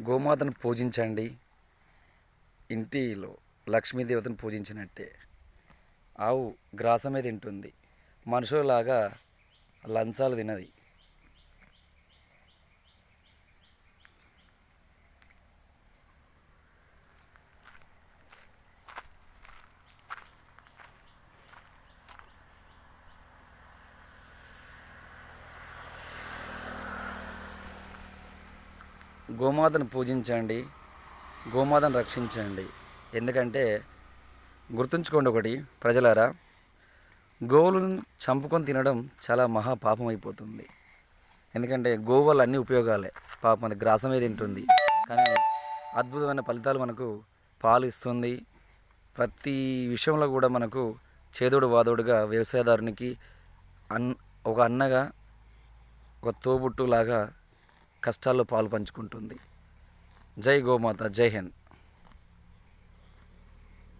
గోమాతను పూజించండి. ఇంటిలో లక్ష్మీదేవతను పూజించినట్టే. ఆవు గ్రాసమే తింటుంది. మనుషులలాగా లంచాలు తినది. గోమాతను పూజించండి గోమాతను రక్షించండి. ఎందుకంటే గుర్తుంచుకోండి ఒకటి ప్రజలారా గోవులను చంపుకొని తినడం చాలా మహా పాపం అయిపోతుంది ఎందుకంటే గోవులు అన్ని ఉపయోగాలే. పాపం అది గ్రాసమే తింటుంది. కానీ అద్భుతమైన ఫలితాలు మనకు పాలు ఇస్తుంది. ప్రతి విషయంలో కూడా మనకు చేదోడు వాదోడుగా వ్యవసాయదారునికి అన్ ఒక అన్నగా ఒక తోబుట్టులాగా కష్టాల్లో పాలు పంచుకుంటుంది. జై గోమాత జై హింద్.